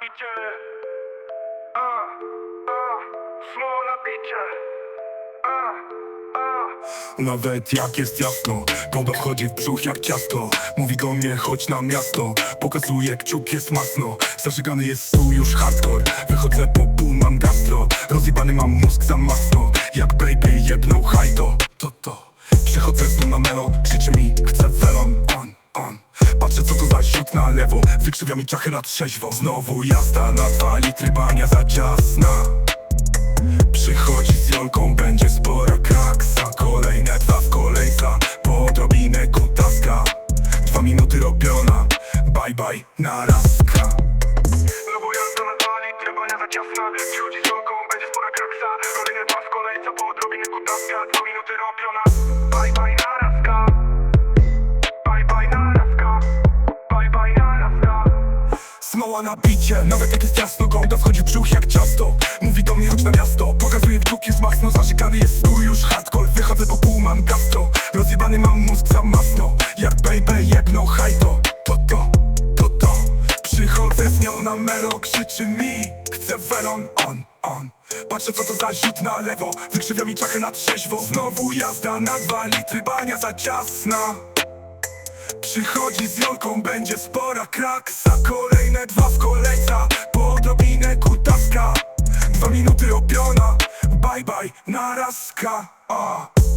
bicie A, a, flow na bicie A, a. Nawet jak jest jasno, Goda wchodzi w brzuch jak ciasto. Mówi do mnie chodź na miasto. Pokazuje kciuk jest masno. Zażygany jest stół już hardcore. Wychodzę po pół mam gastro. Rozjebany mam mózg za masno. Jak baby jebnął hajto To to. Przechodzę tu na melo. Krzyczy mi chcę Patrzę siód na lewo. Wykrzywia mi czachy na trzeźwo. Znowu jazda na dwa litry bania za ciasna. Przychodzi z Jolką, będzie spora kraksa. Kolejne dwa w kolejca, po odrobinę kutaska Dwa minuty robiona, bye bye, narazka. Znowu jazda na dwa litry, bania za ciasna. Przychodzi z rąką, będzie spora kraksa. Kolejne dwa w kolejce, po odrobinie kutaska Dwa minuty robiona Bye bye narazka Smoła na bicie, nawet jak jest jasno Gołda wchodzi brzuch jak ciasto. Mówi do mnie chodź na miasto. Pokazuje brzuch jest masno Zażygany jest stół już hardcore. Wychodzę po pół mam gastro Rozjebany mam mózg za masno. Jak baby jebnął hajto To. To, to to Przychodzę z nią na melo Krzyczy mi. Chcę welon on, on. Patrzę co to za ziut na lewo. Wykrzywia mi czachy na trzeźwo. Znowu jazda na dwa litry Bania za ciasna Przychodzi z Jolką, będzie spora kraksa. Kolejne dwa w kolejca, po odrobinę kutaska. Dwa minuty robiona, bye bye, narazka a.